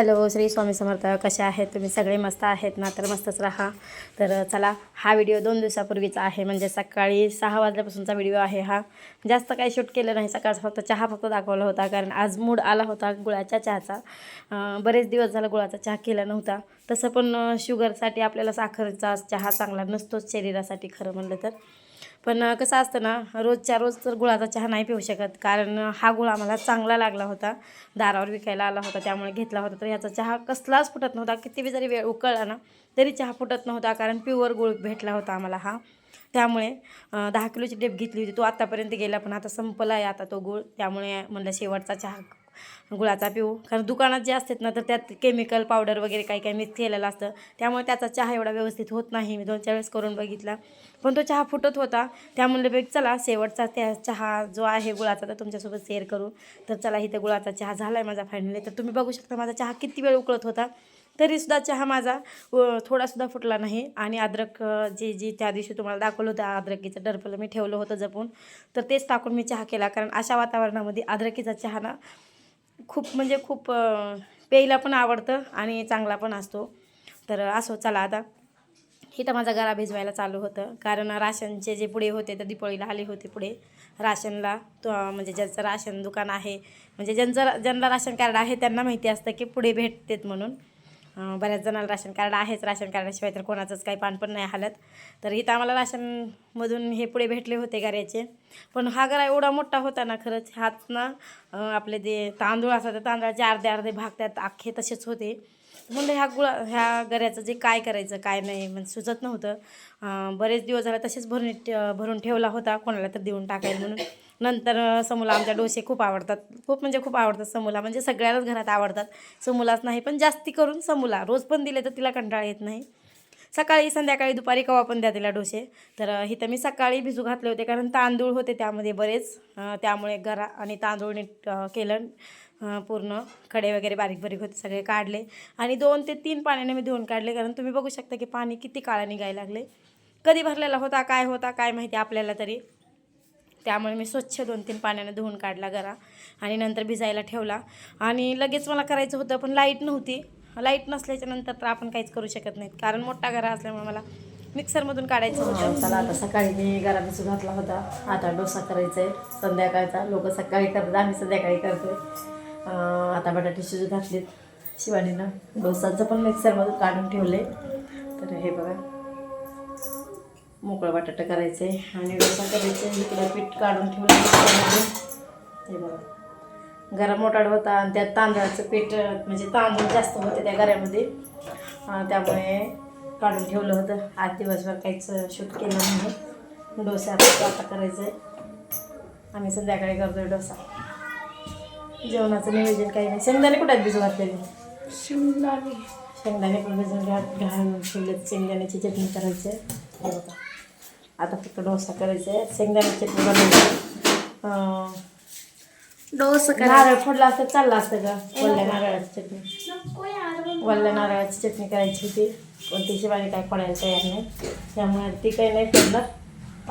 Hello Shri Swami Samarth. कसे आहेत? तुम्ही सगळे मस्त आहेत ना? तर मस्तच राहा. तर चला हा व्हिडिओ दोन दिवसापूर्वीचा आहे. म्हणजे सकाळी सहा वाजल्यापासूनचा व्हिडिओ आहे हा. जास्त काही शूट केलं नाही. सकाळचा फक्त चहा फक्त दाखवला होता कारण आज मूड आला होता गुळाच्या चहाचा. बरेच दिवस झाला गुळाचा चहा केला नव्हता. तसं पण शुगरसाठी आपल्याला साखरेचा चहा चांगला नसतोच शरीरासाठी खरं म्हणलं तर. पण कसं असतं ना रोजच्या रोज तर गुळाचा चहा नाही पिऊ शकत. कारण हा गुळ आम्हाला चांगला लागला होता. दारावर विकायला आला होता त्यामुळे घेतला होता. तर ह्याचा चहा कसलाच फुटत नव्हता. किती बी जरी वेळ उकळला ना तरी चहा फुटत नव्हता. कारण प्युअर गुळ भेटला होता आम्हाला हा. त्यामुळे दहा किलोची डेप घेतली होती. तो आत्तापर्यंत गेला पण आता संपला आहे आता तो गुळ. त्यामुळे म्हणलं शेवटचा चहा गुळाचा पिऊ. कारण दुकानात जे असतात ना तर त्यात केमिकल पावडर वगैरे काही काही मिक्स केलेलं असतं. त्यामुळे त्याचा चहा एवढा व्यवस्थित होत नाही. मी दोन चार वेळेस करून बघितला. पण तो चहा फुटत होता. त्यामुळे बघ चला शेवटचा त्या चहा जो आहे गुळाचा तर तुमच्यासोबत शेअर करू. तर चला इथं गुळाचा चहा झाला आहे माझा फायनली तर तुम्ही बघू शकता माझा चहा किती वेळ उकळत होता. तरीसुद्धा चहा माझा थोडासुद्धा फुटला नाही. आणि अद्रक जे जी त्या दिवशी तुम्हाला दाखवलं होतं अद्रकीचं डरफलं मी ठेवलं होतं जपून. तर तेच टाकून मी चहा केला. कारण अशा वातावरणामध्ये अद्रकीचा चहा ना खूप म्हणजे खूप प्यायला पण आवडतं आणि चांगला पण असतो. तर असो चला आता. इथं माझा गरा भिजवायला चालू होतं. कारण राशनचे जे पुढे होते तर दिपोळीला आले होते पुढे. राशनला तो म्हणजे ज्याचं राशन दुकान आहे म्हणजे ज्यांचं ज्यांना राशन कार्ड आहे त्यांना माहिती असतं की पुढे भेटतेत म्हणून. बऱ्याच जणांना राशन कार्ड आहेच. राशन कार्डाशिवाय तर कोणाचंच काही पान पण नाही हालत. तर इथं आम्हाला राशनमधून हे पुढे भेटले होते गऱ्याचे पण हा गरा एवढा मोठा होता ना खरंच. हात ना आपले जे तांदूळ असतात त्या तांदळाचे अर्धे अर्धे भाग त्यात अख्खे तसेच होते. म्हणलं ह्या गुळा ह्या गऱ्याचं जे काय करायचं काय नाही म्हणजे सुचत नव्हतं. बरेच दिवस झाला तसेच भरून भरून ठेवला होता. कोणाला तर देऊन टाकायला म्हणून. नंतर अं, समूला आमच्या डोसे खूप आवडतात. खूप म्हणजे खूप आवडतात समूला. म्हणजे सगळ्यालाच घरात आवडतात. समूलाच नाही पण जास्ती करून समूला. रोज पण दिले तर तिला कंटाळा येत नाही. सकाळी संध्याकाळी दुपारी कवा पण द्या तिला डोसे. तर इथं मी सकाळी भिजू घातले होते कारण तांदूळ होते त्यामध्ये बरेच. त्यामुळे गरा आणि तांदूळ नीट केलं. पूर्ण खडे वगैरे बारीक बारीक होते सगळे काढले. आणि दोन ते तीन पाण्याने मी धुवून काढले कारण तुम्ही बघू शकता की पाणी किती काळा निघायला लागले. कधी भरलेला होता काय होता काय माहिती आपल्याला तरी. त्यामुळे मी स्वच्छ दोन तीन पाण्याने धुवून काढला गरा आणि नंतर भिजायला ठेवला. आणि लगेच मला करायचं होतं पण लाइट नव्हती. लाइट नसल्याच्या नंतर तर आपण काहीच करू शकत नाहीत. कारण मोठा घरा असल्यामुळे मला मिक्सरमधून काढायचं होतं. चला आता सकाळी मी गरा भिजू घातला होता. आता डोसा करायचा आहे संध्याकाळचा लोक सकाळी करतात आम्ही संध्याकाळी करतोय. आता बटाटे शिजू घातलेत. शिवानीनं डोसाचं पण मिक्सरमधून काढून ठेवले तर हे बघा. मोकळं बटाटा करायचं आहे आणि डोसा करायचा आहे इकडं पीठ काढून ठेवलं हे बघा. गरम मोठाड होता आणि त्यात तांदळाचं पीठ म्हणजे तांदूळ जास्त होते त्या गऱ्यामध्ये त्यामुळे काढून ठेवलं होतं. आज दिवसभर काहीच शूट केलं नाही. डोसा आता करायचं आहे आम्ही संध्याकाळी करतोय डोसा. जेवणाचं नियोजन काही नाही. शेंगदाणे कुठे भिजू घातलेले? शिमलाने शेंगदाणे पण भिजून घा घालून ठेवलेत. शेंगदाण्याची चटणी करायची आहे आता फक्त डोसा करायचा आहे. शेंगदाण्याची चटणी बनवायची डोसा नारळ फोडला असतं चाललं असतं का? वल्ल्या नारळाची चटणी. वल्ल्या नारळाची चटणी करायची होती. पण ती शिवानी काय फोडायला तयार नाही. त्यामुळे ती काही नाही फोडणार.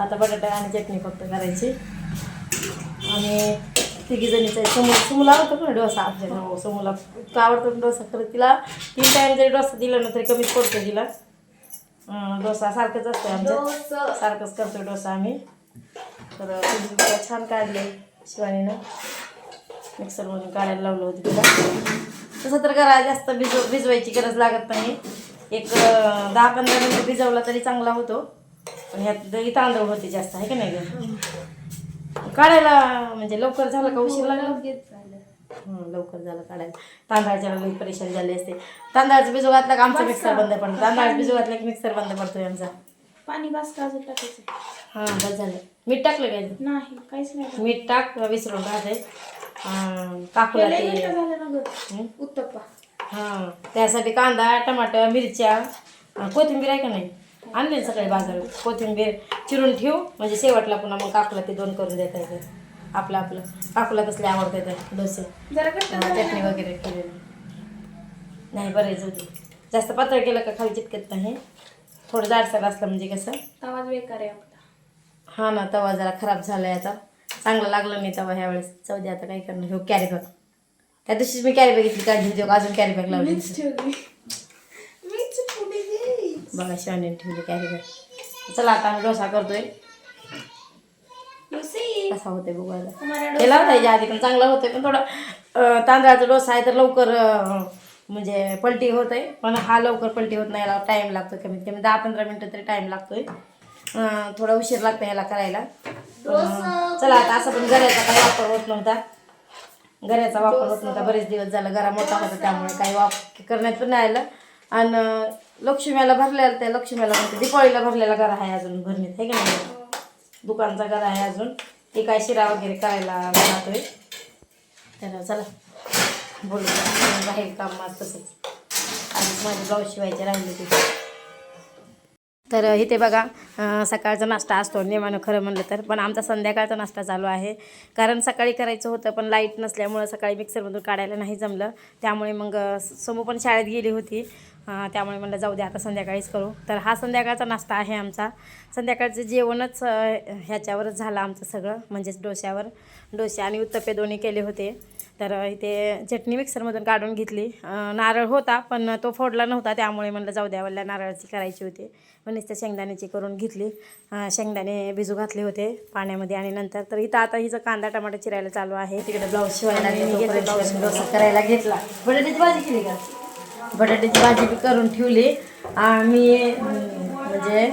आता बटाटा आणि चटणी फक्त करायची. आणि तिघी जणीचा समोर समूला आवडतो ना डोसा? आपल्याला हो समूला. इतका आवडतो डोसा. तर तिला तीन टाईम जरी डोसा दिला ना तरी कमीच पडतो तिला. डोसा सारखंच असतं आमचं सारखंच करतो डोसा आम्ही. तर डोसा छान काढले शिवानीनं. मिक्सरमधून काढायला लावलं होतं तिला. तसं तर करा जास्त भिजव भिजवायची गरज लागत नाही. एक दहा पंधरा मिनिटं भिजवला तरी चांगला होतो. पण ह्यात दही तांदूळ होते जास्त आहे का नाही काढायला म्हणजे लवकर झालं का उशीर लागला? लवकर झालं काढायला. तांदळाच्या लई परेशान झाली असते. तांदळाचं भिजू घातला का आमचा मिक्सर बंद पडतो तांदळाचं भिजू घातला की मिक्सर बंद पडतोय आमचा. पाणी बस का अजून टाकायचं? हां बस झालं. मीठ टाकलं काय नाही काहीच नाही मीठ टाक विसरून राहते. लय ते मिनिटं झालं ना ग. हं? उत्तप्पा. हां त्यासाठी कांदा टमाटर मिरच्या कोथिंबीर आहे का नाही? आणले सकाळी बाजारात. कोथिंबीर चिरून ठेवू म्हणजे शेवटला पुन्हा मग काकूला ते दोन करून देता येते. आपलं आपलं. काकूला कसले आवडते तर डोसे. चटणी वगैरे केलेली. नाही बरेच होते जास्त पातळ केलं का खाली चिटकत नाही? थोडं जाडसर असलं म्हणजे कसं? आवाज बेकार आहे आपला. हा ना तवा जरा खराब झालाय आता. चांगलं लागलं नाही तवा ह्यावेळेस चव दे आता काय करणार? हो कॅरी बघ त्या दिवशीच मी कॅरी बॅग घेतली काढली होती. बघ, अजून कॅरी बॅग लावली बघा शिवानी ठेवली कॅरी बॅग चला आता आम्ही डोसा करतोय? कसा होतोय बघू आता. हमारा केला होता याच्या आधी पण चांगला होतोय पण थोडा तांदळाचा डोसा आहे तर लवकर म्हणजे पलटी होतंय पण हा लवकर पलटी होत नाही याला टाईम लागतो कमीत कमी दहा पंधरा मिनटं तरी टाईम लागतोय. थोडा उशीर लागतो याला करायला. चला आता असं पण गऱ्याचा काही वापर होत नव्हता. गऱ्याचा वापर होत नव्हता बरेच दिवस झाला गरा मोठा होता त्यामुळे काही वापर करण्यात पण नाही आलं. आणि लक्ष्मीला भरलेला त्या लक्ष्मीला म्हणते दिपाळीला भरलेला गरा आहे अजून भरणीत आहे की नाही? दुकानचा घर आहे अजून. ते काय शिरा वगैरे करायला जातोय तर चला. बोलू. राहील काम माझं तसंच. आणि माझे ब्लाऊज शिवायचे राहिले ते तर इथे बघा सकाळचा नाश्ता असतो. नेमानं खरं म्हणलं तर. पण आमचा संध्याकाळचा नाश्ता चालू आहे. कारण सकाळी करायचं होतं पण लाइट नसल्यामुळं सकाळी मिक्सरमधून काढायला नाही जमलं. त्यामुळे मग समोर पण शाळेत गेली होती. त्यामुळे म्हणलं जाऊ दे आता संध्याकाळीच करू. तर हा संध्याकाळचा नाश्ता आहे आमचा. संध्याकाळचं जेवणच ह्याच्यावरच झालं आमचं सगळं म्हणजेच डोश्यावर. डोसे आणि उत्तप्पे दोन्ही केले होते. तर इथे चटणी मिक्सरमधून काढून घेतली. नारळ होता पण तो फोडला नव्हता त्यामुळे म्हणलं जाऊ द्या वल्ल्या नारळाची करायची होती. पण त्या शेंगदाण्याची करून घेतली. शेंगदाणे भिजू घातले होते पाण्यामध्ये आणि नंतर. तर इथं आता हिचं कांदा टमाटा चिरायला चालू आहे. तिकडे ब्लाऊज शिवायला ब्लाऊज डोसा करायला घेतला. बटाट्याची भाजी केली का? बटाट्याची भाजी बी करून ठेवली. अं, मी म्हणजे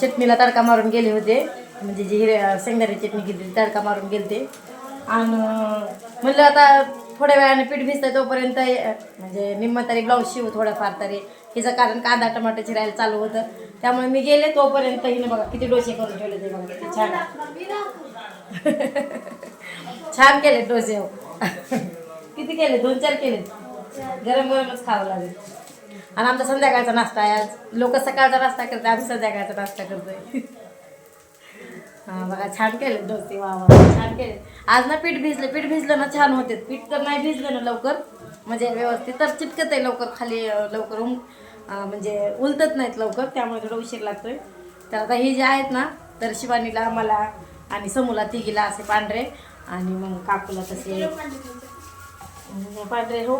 चटणीला तडका मारून गेले होते. म्हणजे जी हिरे शेंगदारी चटणी केली तडका मारून गेले ते आणि म्हणलं आता थोड्या वेळाने पीठ भिजतं तोपर्यंत म्हणजे निम्म तरी ब्लाऊज शिवू थोडंफार तरी. हिचं कारण कांदा टमाटर चिरायला चालू होतं. त्यामुळे मी गेले तोपर्यंत हिने बघा किती डोसे करून ठेवले ते बघा किती छान. छान केले डोसे हो. किती केले दोन चार केले गरम गरमच खावं लागेल. आणि आमचा संध्याकाळचा नाश्ता आहे आज. लोक सकाळचा नाश्ता करतात आम्ही संध्याकाळचा नाश्ता करतोय. हां बघा छान केले डोसे वा वा छान केले. आज ना पीठ भिजले पीठ भिजलं ना छान होते. पीठ तर नाही भिजलं ना लवकर. म्हणजे व्यवस्थित तर चिटकत आहे लवकर खाली लवकर उम म्हणजे उलतत नाहीत लवकर त्यामुळे थोडा उशीर लागतोय. तर आता ही जे आहेत ना तर शिवानीला मला आणि समूला तिघीला असे पांढरे आणि मग काकूला तसे पांढरे हो.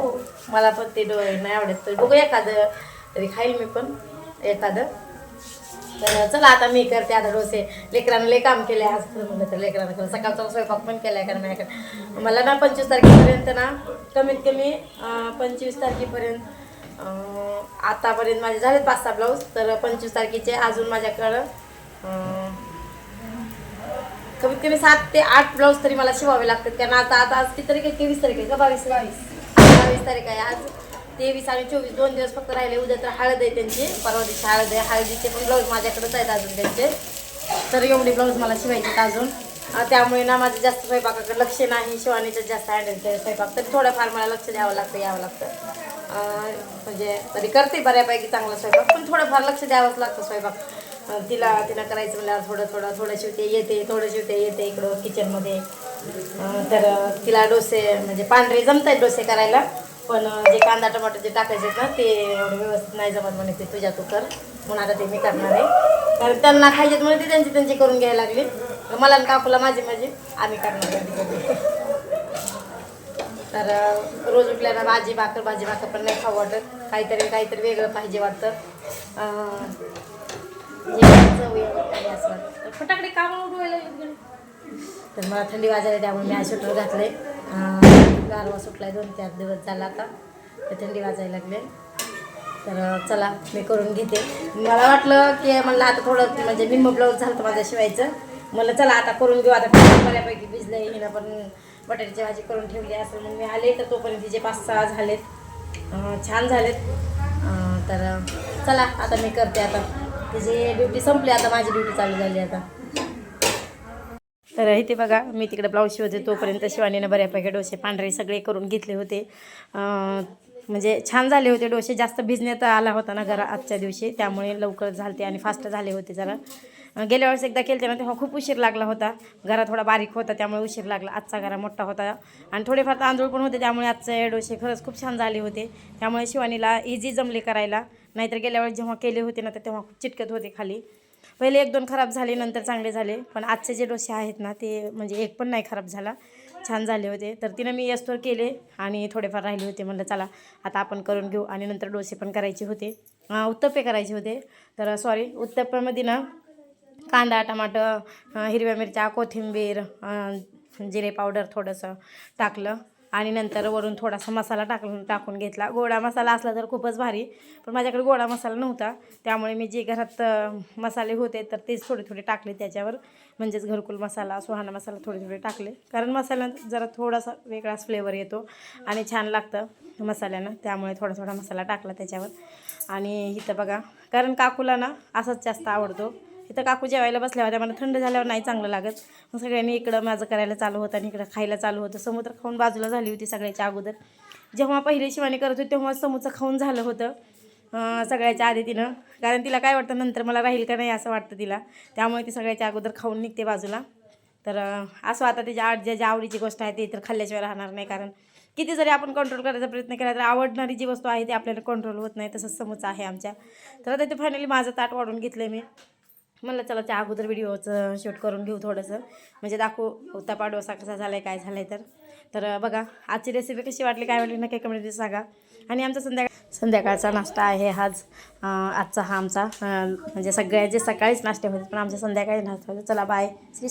मला पण ते डोळे नाही आवडत. तर बघू एखादं तरी खाईल मी पण एखादं. तर चला आता मी करते आता डोसे. लेकरानं लय काम केले आज असं म्हणलं तर. लेकरानं खरं सकाळचा स्वयंपाक पण केलाय कारण माझ्याकडे. मला ना पंचवीस तारखेपर्यंत ना कमीत कमी पंचवीस तारखेपर्यंत आतापर्यंत माझे झाले पाच सहा ब्लाऊज. तर पंचवीस तारखेचे अजून माझ्याकडं कमीत कमी सात ते आठ ब्लाऊज तरी मला शिवावे लागतात. कारण आता आता आज किती तारीख आहे? तेवीस तारीख आहे का? बावीस बावीस. बावीस तारीख आहे. आज तेवीस आणि चोवीस दोन दिवस फक्त राहिले. उद्या तर हळद आहे त्यांची. परवा दिवशी हळद आहे. हळदीचे पण ब्लाऊज माझ्याकडेच आहेत अजून त्यांचे. तर एवढे ब्लाऊज मला शिवायचे अजून. त्यामुळे ना माझं जास्त स्वयंपाकाकडे लक्ष नाही. शिवानीचं जास्त हँडल केलं स्वयंपाक. तरी थोडंफार मला लक्ष द्यावं लागतं यावं लागतं. म्हणजे तरी करते बऱ्यापैकी चांगला स्वयंपाक. पण थोडंफार लक्ष द्यावंच लागतं स्वयंपाक. तिला तिला करायचं म्हणल्यावर थोडं थोडं थोडं शिवते येते थोडं शिवते येते इकडं किचनमध्ये तर तिला डोसे म्हणजे पांढरे जमत आहेत डोसे करायला पण जे कांदा टमाटर जे टाकायचे आहेत ना ते एवढं व्यवस्थित नाही जमत म्हणे ते तुझ्या तू कर म्हणून आता ते मी करणार आहे. कारण त्यांना खायचे म्हणून ते त्यांची त्यांची करून घ्यायला लागली. मला आणि काकूला माझी माझी आम्ही करणार तर रोज उठल्यानं भाजी भाकर भाजी भाकर पण नाही खाऊ वाटत. काहीतरी काहीतरी वेगळं पाहिजे वाटतं. अं, काही असं तर फटाकडे काम उडवायला तर मला थंडी वाजायला त्यामुळे मी आज स्वेटर घातले गारवा सुटलाय दोन चार दिवस झाला आता. तर थंडी वाजायला लागले. तर चला मी करून घेते. मला वाटलं की म्हणलं आता थोडं म्हणजे निम्म ब्लाऊज झालं होतं माझं शिवायचं. म्हणलं चला आता करून घेऊ. आता बऱ्यापैकी भिजलं हिनं पण बटाट्याची भाजी करून ठेवली असं मग मी आले. तर तोपर्यंत तिचे पाच सहा झालेत. छान झालेत. तर चला आता मी करते आता. त्याची ड्युटी संपली आता माझी ड्युटी चालू झाली आता. तर इथे बघा मी तिकडे ब्लाऊज शिवते तोपर्यंत शिवानीनं बऱ्यापैकी डोसे पांढरे सगळे करून घेतले होते. म्हणजे छान झाले होते डोसे जास्त भिजण्यात आला होता ना घरा आजच्या दिवशी त्यामुळे लवकर झालते आणि फास्ट झाले होते जरा. गेल्या वेळेस एकदा केलते ना तेव्हा खूप उशीर लागला होता. घरा थोडा बारीक होता त्यामुळे उशीर लागला. आजचा घरा मोठा होता. आणि थोडेफार तांदूळ पण होते त्यामुळे आजचे डोसे खरंच खूप छान झाले होते. त्यामुळे शिवानीला इझी जमले करायला. नाहीतर गेल्या वेळेस जेव्हा केले होते ना तर तेव्हा खूप चिटकत होते खाली. पहिले एक दोन खराब झाले नंतर चांगले झाले. पण आजचे जे डोसे आहेत ना ते म्हणजे एक पण नाही खराब झाला. छान झाले होते. तर तिनं मी यस्तोर केले आणि थोडेफार राहिले होते. म्हणलं चला आता आपण करून घेऊ. आणि नंतर डोसे पण करायचे होते. उत्तप्पे करायचे होते. तर सॉरी उत्तप्प्यामध्ये ना कांदा टमाटर हिरव्या मिरच्या कोथिंबीर जिरे पावडर थोडंसं टाकलं. आणि नंतर वरून थोडासा मसाला टाकून टाकून घेतला. गोडा मसाला असला तर खूपच भारी पण माझ्याकडे गोडा मसाला नव्हता. त्यामुळे मी जे घरात मसाले होते तर तेच थोडे थोडे टाकले त्याच्यावर. म्हणजेच घरकुल मसाला सुहाणा मसाला थोडे थोडे टाकले. कारण मसाल्यानं जरा थोडासा वेगळाच फ्लेवर येतो आणि छान लागतं मसाल्यानं. त्यामुळे थोडा थोडा मसाला टाकला त्याच्यावर. आणि इथं बघा कारण काकूला ना असंच जास्त आवडतो. इथं काकू जेवायला बसल्या होत्या. मला थंड झाल्यावर नाही चांगलं लागत. मग सगळ्यांनी इकडं माझं करायला चालू होतं आणि इकडं खायला चालू होतं. समुद्र खाऊन बाजूला झाली होती सगळ्याच्या अगोदर. जेव्हा पहिले शिवानी करत होती तेव्हा समुद्र खाऊन झालं होतं सगळ्याच्या आधी तिनं. कारण तिला काय वाटतं नंतर मला राहील का नाही असं वाटतं तिला. त्यामुळे ती सगळ्याच्या अगोदर खाऊन निघते बाजूला. तर असं आता त्याच्या आड ज्या ज्या आवडीची गोष्ट आहे ती तर खाल्ल्याशिवाय राहणार नाही. कारण किती जरी आपण कंट्रोल करायचा प्रयत्न केला तर आवडणारी जी वस्तू आहे ती आपल्याला कंट्रोल होत नाही. तसंच समोरचं आहे आमच्या. तर आता ते फायनली माझं ताट वाढून घेतलं मी. म्हणलं चला त्या अगोदर व्हिडिओचं शूट करून घेऊ थोडंसं. म्हणजे दाखवू उत्तापा डोसा कसा झाला आहे काय झालं आहे तर तर बघा आजची रेसिपी कशी वाटली काय वाटली नक्की कमेंटमध्ये सांगा. आणि आमचा संध्याकाळ संध्याकाळचा नाश्ता आहे हाच आजचा हा आमचा म्हणजे सगळ्या जे सकाळीच नाश्ते होते पण आमच्या संध्याकाळी नाश्ता होते चला बाय श्री